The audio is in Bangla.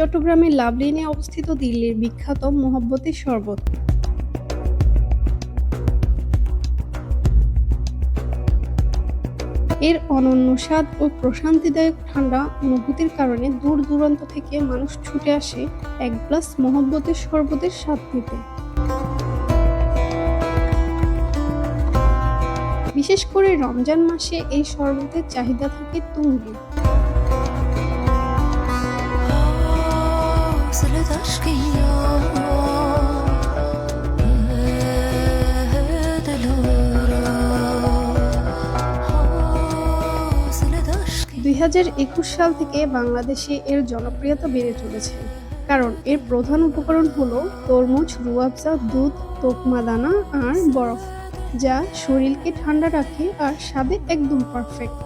চট্টগ্রামের লাভলিনে অবস্থিত দিল্লির বিখ্যাত মোহব্বতী শরবত। এর অনন্য স্বাদ ও প্রশান্তিদায়ক ঠান্ডা অনুভূতির কারণে দূর দূরান্ত থেকে মানুষ ছুটে আসে এক গ্লাস মোহব্বতের শরবতের স্বাদ নিতে। বিশেষ করে রমজান মাসে এই শরবতের চাহিদা থাকে তুঙ্গে। Sıra aşkıyla দুই সাল থেকে বাংলাদেশে এর জনপ্রিয়তা বেড়ে চলেছে, কারণ এর প্রধান উপকরণ হলো তরমুজ, রুয়াবজা, দুধ, তোকমা দানা আর বরফ, যা শরীরকে ঠান্ডা রাখে আর স্বাদে একদম পারফেক্ট